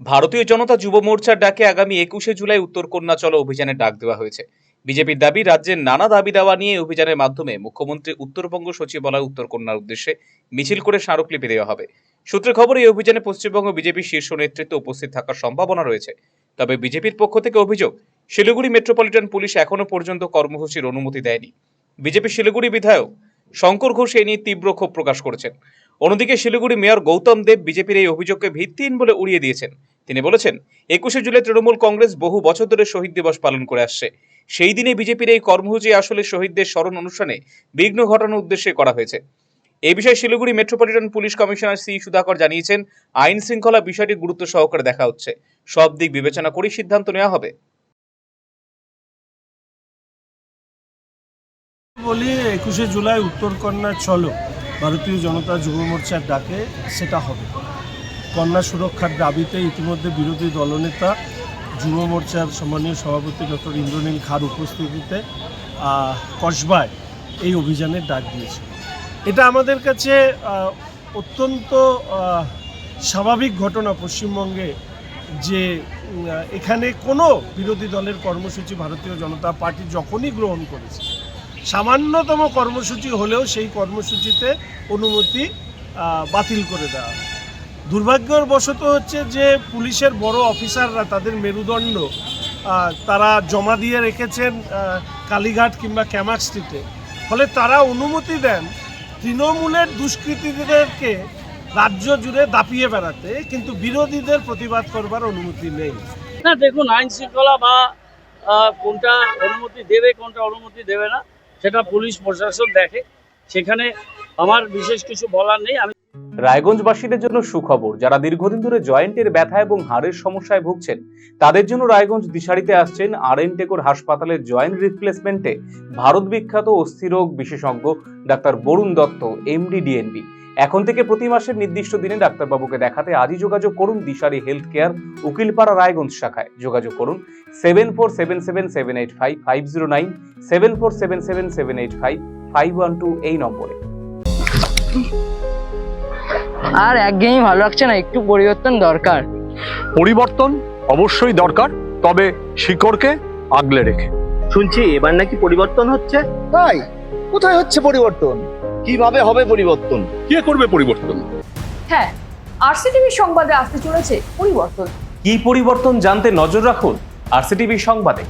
ভারতীয় জনতা যুব মোর্চার ডাকে আগামী একুশে জুলাই উত্তর কন্যা চলো অভিযানের ডাক দেওয়া হয়েছে। বিজেপির দাবি, রাজ্যের নানা দাবি দাওয়া নিয়ে অভিযানের মাধ্যমে মুখ্যমন্ত্রী উত্তরবঙ্গ সচিবালয় উত্তর কন্যার উদ্দেশ্যে মিছিল করে স্মারকলিপি দেওয়া হবে। সূত্রে খবর, এই অভিযানে পশ্চিমবঙ্গ বিজেপির শীর্ষ নেতৃত্ব উপস্থিত থাকার সম্ভাবনা রয়েছে। তবে বিজেপির পক্ষ থেকে অভিযোগ, শিলিগুড়ি মেট্রোপলিটন পুলিশ এখনও পর্যন্ত কর্মসূচির অনুমতি দেয়নি। বিজেপি শিলিগুড়ি বিধায়ক শঙ্কর ঘোষ এ নিয়ে তীব্র ক্ষোভ প্রকাশ করেছেন। অন্যদিকে শিলিগুড়ি মেয়র গৌতম দেব বিজেপির এই অভিযোগকে ভিত্তিহীন বলে উড়িয়ে দিয়েছেন। তিনি বলেছেন, একুশে জুলাই তৃণমূল কংগ্রেস বহু বছর ধরে শহীদ দিবস পালন করে আসছে। সেই দিনে বিজেপির এই কর্মসূচি আসলে শহীদদের স্মরণ অনুষ্ঠানে বিঘ্ন ঘটানোর উদ্দেশ্যে করা হয়েছে। এই বিষয়ে Siliguri metropolitan police commissioner C Sudhakar জানিয়েছেন, আইন শৃঙ্খলা বিষয়টি গুরুত্ব সহকারে দেখা হচ্ছে। সব দিক বিবেচনা করেই সিদ্ধান্ত নেওয়া হবে। বলি একুশে জুলাই উত্তর কন্যা চলো। ভারতীয় জনতা যুব মোর্চার ডাকে সেটা হবে। কন্যা সুরক্ষার দাবিতে ইতিমধ্যে বিরোধী দলনেতা যুব মোর্চার সম্মানীয় সভাপতি ডক্টর ইন্দ্রনীল খার উপস্থিতিতে কসবায় এই অভিযানের ডাক দিয়েছে। এটা আমাদের কাছে অত্যন্ত স্বাভাবিক ঘটনা পশ্চিমবঙ্গে যে এখানে কোনো বিরোধী দলের কর্মসূচি ভারতীয় জনতা পার্টি যখনই গ্রহণ করেছে সামান্যতম কর্মসূচি হলেও সেই কর্মসূচিতে অনুমতি বাতিল করে দেওয়া হয়। দুর্ভাগ্যের বশত হচ্ছে যে পুলিশের বড় অফিসাররা তাদের মেরুদণ্ড তারা জমা দিয়ে রেখেছেন কালীঘাট কিংবা ক্যামাক স্ট্রিটে ফলে তারা অনুমতি দেন তৃণমূলের দুষ্কৃতীদেরকে রাজ্য জুড়ে দাপিয়ে বেড়াতে, কিন্তু বিরোধীদের প্রতিবাদ করবার অনুমতি নেই না, দেখুন আইন শৃঙ্খলা বা কোনটা অনুমতি দেবে, কোনটা অনুমতি দেবে না সেটা পুলিশ প্রশাসন দেখে। সেখানে আমার বিশেষ কিছু বলার নেই। আমি রায়গঞ্জবাসীদের জন্য সুখবর, যারা দীর্ঘদিন ধরে জয়েন্টের ব্যথা এবং হাড়ের সমস্যায় ভুগছেন, তাদের জন্য রায়গঞ্জ দিশারিতে আসছেন আর এন টেকোর হাসপাতালের জয়েন্ট রিপ্লেসমেন্টে ভারত বিখ্যাত অস্থিরোগ বিশেষজ্ঞ doctor Barun Dutta, MD, DNB. এখন থেকে প্রতি মাসের নির্দিষ্ট দিনে ডাক্তারবাবুকে দেখাতে আজই যোগাযোগ করুন দিশারি হেলথ কেয়ার উকিলপাড়া রায়গঞ্জ শাখায়। যোগাযোগ করুন seven four seven seven seven eight five five zero nine seven four seven seven seven eight five five one two এই নম্বরে। আর একঘেয়েমি ভালো লাগছে না একটু পরিবর্তন দরকার। পরিবর্তন অবশ্যই দরকার তবে শিকড়কে আগলে রেখে। শুনছি এবার নাকি পরিবর্তন হচ্ছে? তাই? কোথায় হচ্ছে পরিবর্তন? কীভাবে হবে পরিবর্তন? কে করবে পরিবর্তন? হ্যাঁ আরসিটিভি সংবাদে আসতে চলেছে পরিবর্তন। কি পরিবর্তন জানতে নজর রাখুন আরসিটিভি সংবাদে।